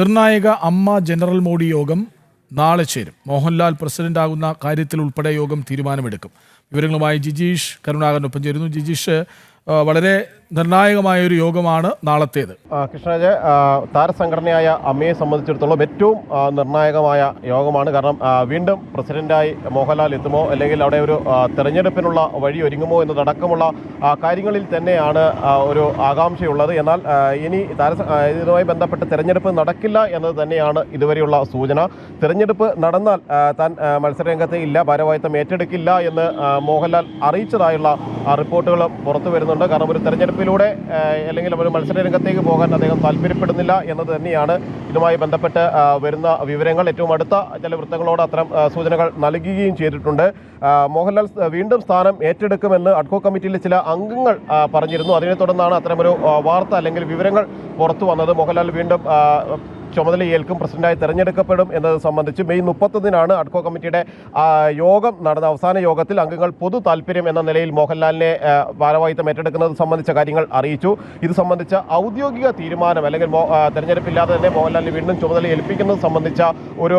നിർണായക അമ്മ ജനറൽ മോഡി യോഗം നാളെ ചേരും. മോഹൻലാൽ പ്രസിഡന്റ് ആകുന്ന കാര്യത്തിൽ ഉൾപ്പെടെ യോഗം തീരുമാനമെടുക്കും. വിവരങ്ങളുമായി ജിജീഷ് കരുണാകരനൊപ്പം ചേരുന്നു. ജിജീഷ് വളരെ നിർണായകമായ ഒരു യോഗമാണ് നാളത്തേത്. കൃഷ്ണരാജ് താരസംഘടനയായ അമ്മയെ സംബന്ധിച്ചിടത്തോളം ഏറ്റവും നിർണായകമായ യോഗമാണ്. കാരണം വീണ്ടും പ്രസിഡന്റായി മോഹൻലാൽ എത്തുമോ അല്ലെങ്കിൽ അവിടെ ഒരു തെരഞ്ഞെടുപ്പിനുള്ള വഴി ഒരുങ്ങുമോ എന്നതടക്കമുള്ള കാര്യങ്ങളിൽ തന്നെയാണ് ഒരു ആകാംക്ഷയുള്ളത്. എന്നാൽ ഇനി താര ഇതുമായി ബന്ധപ്പെട്ട് തെരഞ്ഞെടുപ്പ് നടക്കില്ല എന്നത് തന്നെയാണ് ഇതുവരെയുള്ള സൂചന. തെരഞ്ഞെടുപ്പ് നടന്നാൽ താൻ മത്സരരംഗത്ത് ഇല്ല ഭാരവാഹിത്വം ഏറ്റെടുക്കില്ല എന്ന് മോഹൻലാൽ അറിയിച്ചതായുള്ള റിപ്പോർട്ടുകൾ പുറത്തു വരുന്നുണ്ട്. കാരണം ഒരു തെരഞ്ഞെടുപ്പിലൂടെ അല്ലെങ്കിൽ ഒരു മത്സര രംഗത്തേക്ക് പോകാൻ അദ്ദേഹം താല്പര്യപ്പെടുന്നില്ല എന്നത് തന്നെയാണ് ഇതുമായി ബന്ധപ്പെട്ട് വരുന്ന വിവരങ്ങൾ. ഏറ്റവും അടുത്ത ചില വൃത്തങ്ങളോട് അത്തരം സൂചനകൾ നൽകുകയും ചെയ്തിട്ടുണ്ട്. മോഹൻലാൽ വീണ്ടും സ്ഥാനം ഏറ്റെടുക്കുമെന്ന് അഡ്കോ കമ്മിറ്റിയിലെ ചില അംഗങ്ങൾ പറഞ്ഞിരുന്നു. അതിനെ തുടർന്നാണ് അത്തരമൊരു വാർത്ത അല്ലെങ്കിൽ വിവരങ്ങൾ പുറത്തു വന്നത്. മോഹൻലാൽ വീണ്ടും ആ, ചുമതലയേൽക്കും പ്രസിഡന്റായി തെരഞ്ഞെടുക്കപ്പെടും എന്നത് സംബന്ധിച്ച് മെയ് മുപ്പത്തൊന്നിനാണ് അഡ്കോ കമ്മിറ്റിയുടെ യോഗം നടന്ന അവസാന യോഗത്തിൽ അംഗങ്ങൾ പൊതു താല്പര്യം എന്ന നിലയിൽ മോഹൻലാലിനെ ഭാരവാഹിത്വം ഏറ്റെടുക്കുന്നത് സംബന്ധിച്ച കാര്യങ്ങൾ അറിയിച്ചു. ഇത് സംബന്ധിച്ച ഔദ്യോഗിക തീരുമാനം അല്ലെങ്കിൽ തെരഞ്ഞെടുപ്പില്ലാതെ തന്നെ മോഹൻലാലിനെ വീണ്ടും ചുമതല ഏൽപ്പിക്കുന്നത് സംബന്ധിച്ച ഒരു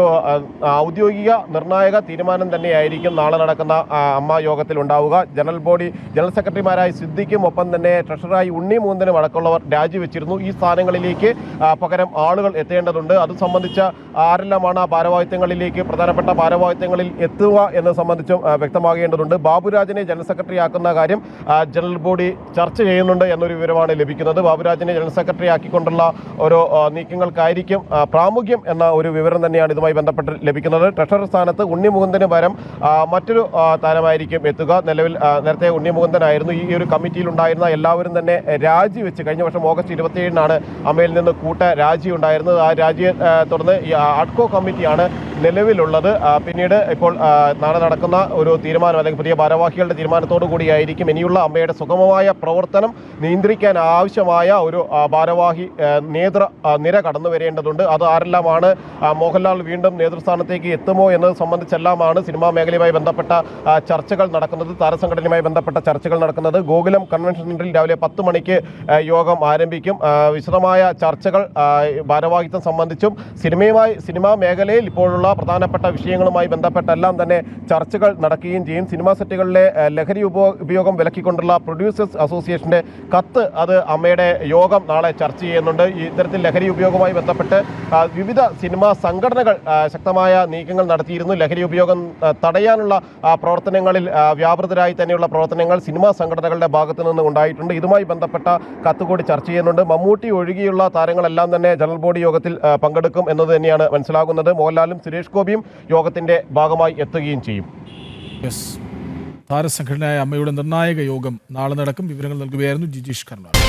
ഔദ്യോഗിക നിർണായക തീരുമാനം തന്നെയായിരിക്കും നാളെ നടക്കുന്ന അമ്മ യോഗത്തിൽ ഉണ്ടാവുക. ജനറൽ ബോഡി ജനറൽ സെക്രട്ടറിമാരായി സിദ്ദിഖും ഒപ്പം തന്നെ ട്രഷററായി ഉണ്ണി മൂന്നിനും അടക്കമുള്ളവർ രാജിവെച്ചിരുന്നു. ഈ സ്ഥാനങ്ങളിലേക്ക് പകരം ആളുകൾ എത്തേണ്ടതുണ്ട് അത് സംബന്ധിച്ച ആരെല്ലാമാണ് ആ ഭാരവാഹിത്വങ്ങളിലേക്ക് പ്രധാനപ്പെട്ട ഭാരവാഹിത്വങ്ങളിൽ എത്തുക എന്നത് സംബന്ധിച്ചും വ്യക്തമാകേണ്ടതുണ്ട്. ബാബുരാജിനെ ജനറൽ സെക്രട്ടറി ആക്കുന്ന കാര്യം ജനറൽ ബോഡി ചർച്ച ചെയ്യുന്നുണ്ട് എന്നൊരു വിവരമാണ് ലഭിക്കുന്നത്. ബാബുരാജിനെ ജനറൽ സെക്രട്ടറി ആക്കിക്കൊണ്ടുള്ള ഓരോ നീക്കങ്ങൾക്കായിരിക്കും പ്രാമുഖ്യം എന്ന ഒരു വിവരം തന്നെയാണ് ഇതുമായി ബന്ധപ്പെട്ട് ലഭിക്കുന്നത്. ട്രഷറർ സ്ഥാനത്ത് ഉണ്ണിമുകുന്ദന് പരം മറ്റൊരു താരമായിരിക്കും എത്തുക. നിലവിൽ നേരത്തെ ഉണ്ണിമുകുന്ദനായിരുന്നു. ഈ ഒരു കമ്മിറ്റിയിൽ ഉണ്ടായിരുന്ന എല്ലാവരും തന്നെ രാജിവെച്ച് കഴിഞ്ഞ വർഷം ഓഗസ്റ്റ് ഇരുപത്തിയേഴിനാണ് അമ്മയിൽ നിന്ന് കൂട്ട രാജി ഉണ്ടായിരുന്നത്. ആ രാജിയെ തുടർന്ന് ഈ അഡ്കോ കമ്മിറ്റിയാണ് നിലവിലുള്ളത്. പിന്നീട് ഇപ്പോൾ നാളെ നടക്കുന്ന ഒരു തീരുമാനം അല്ലെങ്കിൽ പുതിയ ഭാരവാഹികളുടെ തീരുമാനത്തോടു കൂടിയായിരിക്കും ഇനിയുള്ള അമ്മയുടെ സുഗമമായ പ്രവർത്തനം നിയന്ത്രിക്കാൻ ആവശ്യമായ ഒരു ഭാരവാഹി നേതൃ നിര കടന്നു വരേണ്ടതുണ്ട്. അത് ആരെല്ലാമാണ് മോഹൻലാൽ വീണ്ടും നേതൃസ്ഥാനത്തേക്ക് എത്തുമോ എന്നത് സംബന്ധിച്ചെല്ലാമാണ് സിനിമാ മേഖലയുമായി ബന്ധപ്പെട്ട ചർച്ചകൾ നടക്കുന്നത് താരസംഘടനയുമായി ബന്ധപ്പെട്ട ചർച്ചകൾ നടക്കുന്നത്. ഗോകുലം കൺവെൻഷൻ സെന്ററിൽ രാവിലെ പത്ത് മണിക്ക് യോഗം ആരംഭിക്കും. വിശദമായ ചർച്ചകൾ ഭാരവാഹിത്വം സംബന്ധിച്ചും സിനിമയുമായി സിനിമാ മേഖലയിൽ ഇപ്പോഴുള്ള പ്രധാനപ്പെട്ട വിഷയങ്ങളുമായി ബന്ധപ്പെട്ടെല്ലാം തന്നെ ചർച്ചകൾ നടക്കുകയും ചെയ്യും. സിനിമാ സെറ്റുകളിലെ ലഹരി ഉപ ഉപയോഗം വിലക്കിക്കൊണ്ടുള്ള പ്രൊഡ്യൂസേഴ്സ് അസോസിയേഷന്റെ കത്ത് അത് അമ്മയുടെ യോഗം നാളെ ചർച്ച ചെയ്യുന്നുണ്ട്. ഇത്തരത്തിൽ ലഹരി ഉപയോഗവുമായി ബന്ധപ്പെട്ട് വിവിധ സിനിമാ സംഘടനകൾ ശക്തമായ നീക്കങ്ങൾ നടത്തിയിരുന്നു. ലഹരി ഉപയോഗം തടയാനുള്ള പ്രവർത്തനങ്ങളിൽ വ്യാപൃതരായി തന്നെയുള്ള പ്രവർത്തനങ്ങൾ സിനിമാ സംഘടനകളുടെ ഭാഗത്തു നിന്ന് ഉണ്ടായിട്ടുണ്ട്. ഇതുമായി ബന്ധപ്പെട്ട കത്ത് കൂടി ചർച്ച ചെയ്യുന്നുണ്ട്. മമ്മൂട്ടി ഒഴികെയുള്ള താരങ്ങളെല്ലാം തന്നെ ജനറൽ ബോഡി യോഗത്തിൽ പങ്കെടുക്കും എന്നത് തന്നെയാണ് മനസ്സിലാകുന്നത്. മോഹൻലാലും സുരേഷ് ഗോപിയും യോഗത്തിന്റെ ഭാഗമായി എത്തുകയും ചെയ്യും. താരസംഘടനയായ അമ്മയുടെ നിർണായക യോഗം നാളെ നടക്കും. വിവരങ്ങൾ നൽകുകയായിരുന്നു ജിജീഷ് കരുണാകരൻ